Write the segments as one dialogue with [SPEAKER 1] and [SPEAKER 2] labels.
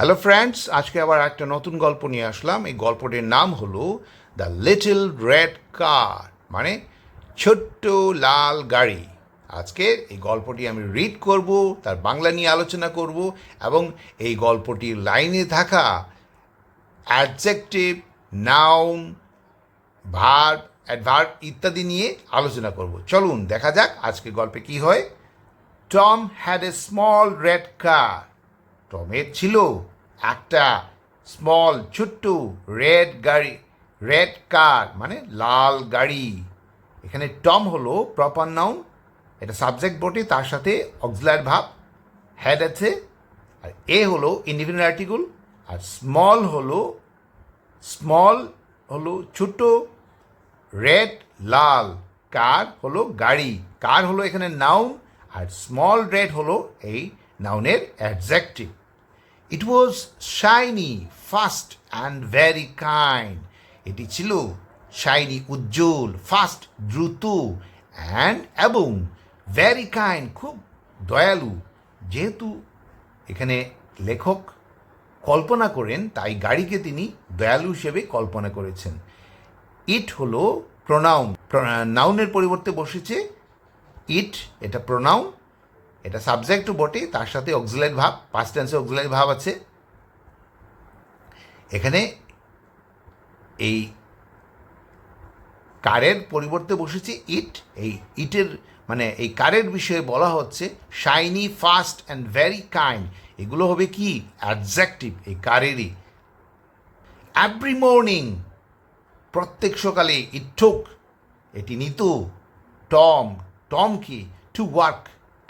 [SPEAKER 1] Hello friends আজকে আবার একটা নতুন গল্প নিয়ে আসলাম। এই গল্পটির নাম হলো দ্য লিটল রেড কার মানে ছোট্ট লাল গাড়ি। আজকে এই গল্পটি আমি রিড করব, তার বাংলা নিয়ে আলোচনা করব এবং এই গল্পটির লাইনে থাকা অ্যাডজেক্টিভ নাউন ভার অ্যাডভার্ব ইত্যাদি নিয়ে আলোচনা করব। চলুন, দেখা যাক আজকে গল্পে কি হয়। Tom had a small red car টমের ছিল একটা স্মল ছোট্ট রেড গাড়ি রেড কার মানে লাল গাড়ি। এখানে টম হলো প্রপার নাউন এটা সাবজেক্ট বটে, তার সাথে অক্সিলার ভাব হ্যাড আছে। আর এ হলো ইন্ডিপেন্ডেন্ট আর্টিকেল আর স্মল হলো স্মল হলো ছোট রেড লাল কার হলো গাড়ি। কার হলো এখানে নাউন আর স্মল রেড হলো এই নাউনের adjective it was shiny fast and very kind এটি ছিল শাইনি উজ্জ্বল ফাস্ট দ্রুত অ্যান্ড এবং ভেরি কাইন্ড খুব দয়ালু। যেহেতু এখানে লেখক কল্পনা করেন, তাই গাড়িকে তিনি দয়ালু হিসেবে কল্পনা করেছেন। ইট হলো প্রোনাউন নাউনের পরিবর্তে বসেছে। ইট এটা প্রোনাউন এটা সাবজেক্ট সাবজেক্টও বটে, তার সাথে অক্সিলারি ভাব পাস্ট টেন্সে অক্সিলারি ভাব আছে। এখানে এই কারের পরিবর্তে বসেছে ইট এই ইটের মানে এই কারের বিষয়ে বলা হচ্ছে shiny fast and very kind এগুলো হবে কি? অ্যাডজেক্টিভ এই কারেরই এভরি মর্নিং প্রত্যেক সকালে ইট ঠুক এটি নিত টম টম কি? টু ওয়ার্ক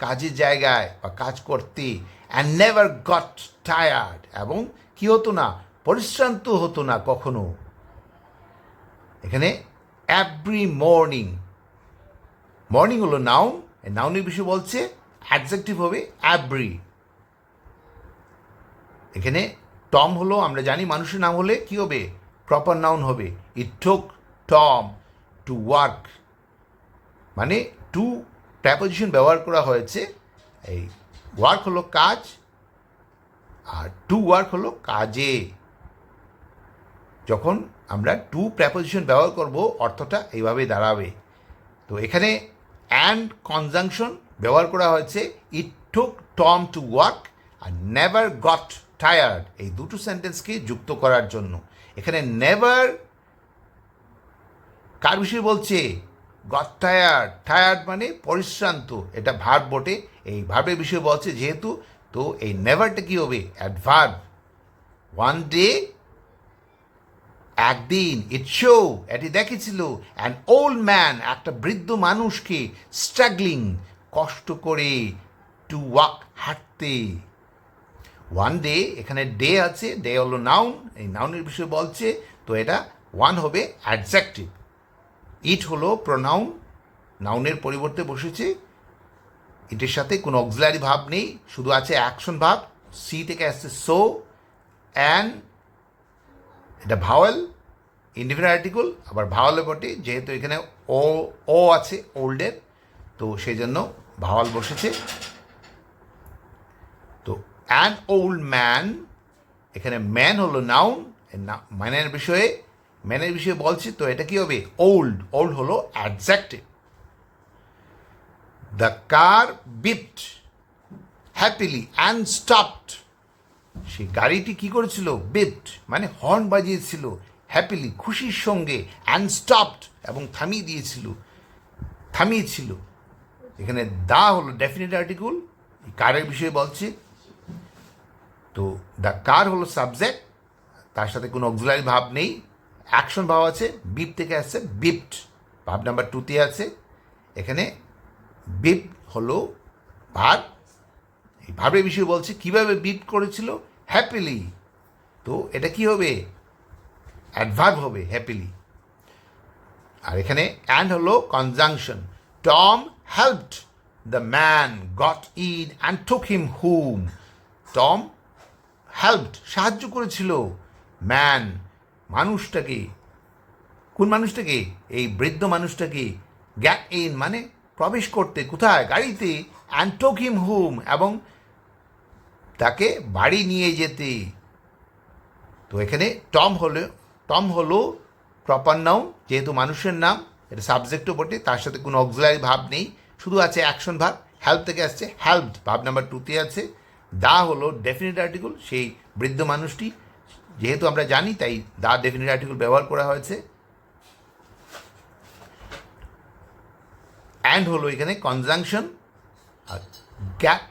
[SPEAKER 1] কাজের জায়গায় বা কাজ করতে অ্যান্ড নেভার গট টায়ার্ড এবং কি হতো না? পরিশ্রান্ত হতো না কখনো। এখানে এভরি মর্নিং মর্নিং হলো নাউন নাউনের বিষয় বলছে অ্যাডজেক্টিভ হবে অ্যাব্রি এখানে টম হলো, আমরা জানি মানুষের নাম হলে কি হবে? প্রপার নাউন হবে। It took Tom to work মানে টু প্র্যাপোজিশন ব্যবহার করা হয়েছে। এই ওয়ার্ক হলো কাজ, আর টু ওয়ার্ক হলো কাজে। যখন আমরা টু প্র্যাপোজিশন ব্যবহার করব, অর্থটা এইভাবে দাঁড়াবে। তো এখানে অ্যান্ড কনজাংশন ব্যবহার করা হয়েছে। It took Tom to work R never got tired এই দুটো সেন্টেন্সকে যুক্ত করার জন্য। এখানে নেভার কার বিষয়ে বলছে? গট টায়ার্ড টায়ার্ড মানে পরিশ্রান্ত। এটা ভার্ব বটে। এই ভার্বের বিষয়ে বলছে, যেহেতু তো এই নেভারটা কি হবে? অ্যাডভার্ব ওয়ান ডে একদিন ইট শো এটি দেখেছিল। অ্যান ওল্ড ম্যান একটা বৃদ্ধ মানুষকে স্ট্রাগলিং কষ্ট করে টু ওয়াক হাঁটতে। ওয়ান ডে এখানে ডে আছে ডে হলো নাউন এই নাউনের বিষয়ে বলছে, তো এটা ওয়ান হবে অ্যাডজেক্টিভ ইট হলো প্রোনাউন, নাউনের পরিবর্তে বসেছে। এটির সাথে কোনো অক্সিলারি ভাব নেই, শুধু আছে অ্যাকশন ভাব। সি থেকে আসছে সো অ্যান এটা ভাওয়েল ইন্ডিভিজুয়াল আর্টিকেল আবার ভাওয়ালে বটে, যেহেতু এখানে ও ও আছে ওল্ডের তো সেই জন্য ভাওয়াল বসেছে। তো অ্যান ওল্ড ম্যান এখানে ম্যান হলো নাউন ম্যানের বিষয়ে ম্যানের বিষয়ে বলছি তো, এটা কি হবে? ওল্ড ওল্ড হলো adjective the car beeped happily and stopped সেই গাড়িটি কি করেছিল? বিপড মানে হর্ন বাজিয়েছিল। হ্যাপিলি খুশির সঙ্গে অ্যান্ড স্টপড এবং থামিয়ে দিয়েছিল। থামিয়েছিল। এখানে দা হলো ডেফিনেট আর্টিকেল কারের বিষয়ে বলছে। তো দ্য কার হলো সাবজেক্ট তার সাথে কোনো অক্সিলারি ভাব নেই। অ্যাকশন ভাব আছে, বিপ থেকে আসছে, বিপড। ভাব নাম্বার টুতে আছে। এখানে বিপ হলো ভাব। এই ভাবের বিষয়ে বলছে কীভাবে বিপ করেছিল? হ্যাপিলি তো এটা কি হবে? অ্যাডভার্ব হবে হ্যাপিলি আর এখানে অ্যান্ড হলো conjunction Tom helped the man got in and took him home Tom helped সাহায্য করেছিল। ম্যান মানুষটাকে, কোন মানুষটাকে? এই বৃদ্ধ মানুষটাকে। গ্যাট ইন মানে প্রবেশ করতে, কোথায়? গাড়িতে। অ্যান্ড টোক হিম এবং তাকে বাড়ি নিয়ে যেতে। তো এখানে টম হলো টম হলো প্রপার নাউন যেহেতু মানুষের নাম, এটা সাবজেক্টও বটে, তার সাথে কোনো অক্সিলারি ভাব নেই। শুধু আছে অ্যাকশন ভাব হেল্প থেকে আসছে হেল্পড ভাব নাম্বার টুতে আছে। দা হলো ডেফিনিট আর্টিকেল সেই বৃদ্ধ মানুষটি যেহেতু আমরা জানি, তাই দা ডেফিনিট আর্টিকেল ব্যবহার করা হয়েছে। অ্যান্ড হলো এখানে কনজাংশন আর গ্যাট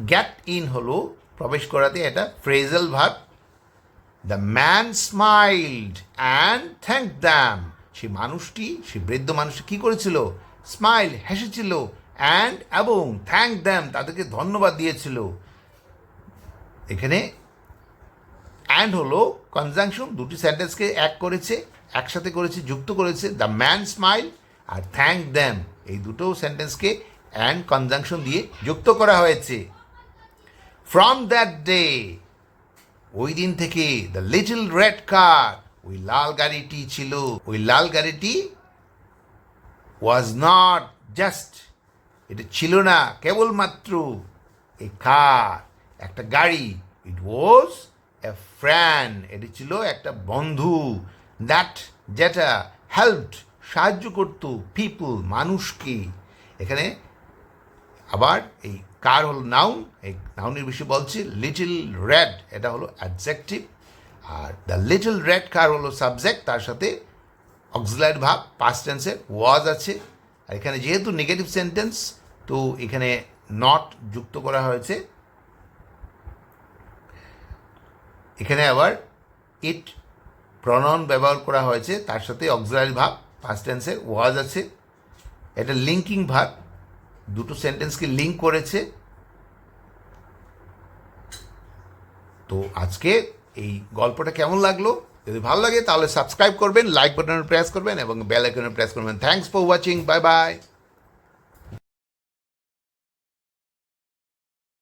[SPEAKER 1] গ্যাট ইন হলো প্রবেশ করাতে এটা ফ্রেজাল ভাব the man smiled and thank them সেই মানুষটি সেই বৃদ্ধ মানুষটি কী করেছিল? স্মাইল হেসেছিল। অ্যান্ড এবং থ্যাংক দ্যাম তাদেরকে ধন্যবাদ দিয়েছিল। এখানে অ্যান্ড হলো কনজাংশন দুটি সেন্টেন্সকে এক করেছে, একসাথে করেছে, যুক্ত করেছে দ্য ম্যান স্মাইল আর থ্যাংক দ্যাম এই দুটো সেন্টেন্সকে অ্যান্ড কনজাংশন দিয়ে যুক্ত করা হয়েছে। ফ্রম দ্যাট ডে ওই দিন থেকে দ্য লিটল রেড কার ওই লাল গাড়িটি ছিল। ওই লাল গাড়িটি ওয়াজ নট জাস্ট এটা ছিল না, কেবলমাত্র এ কার একটা গাড়ি। ইট ওয়াজ ফ্রেন্ড এটি ছিল একটা বন্ধু দ্যাট যেটা হেল্পড সাহায্য করতো পিপল মানুষকে। এখানে আবার এই কার হলো নাউন এই নাউনের বিষয়ে বলছি লিটল রেড এটা হলো অ্যাডজেক্টিভ আর দ্য লিটল রেড কার হলো সাবজেক্ট তার সাথে অক্সিলারি ভাব পাস্ট টেন্সের ওয়াজ আছে। আর এখানে যেহেতু নেগেটিভ সেন্টেন্স তো এখানে নট যুক্ত করা হয়েছে। এখানে আবার ইট প্রনন ব্যবহার করা হয়েছে, তার সাথে অক্সিলারি ভাব পাস্ট টেন্সের ওয়াজ আছে। এটা লিঙ্কিং ভাব দুটো সেন্টেন্সকে লিঙ্ক করেছে। তো আজকে এই গল্পটা কেমন লাগল? যদি ভালো লাগে তাহলে সাবস্ক্রাইব করবেন লাইক বাটনে প্রেস করবেন এবং বেল আইকনে প্রেস করবেন। Thanks for watching bye bye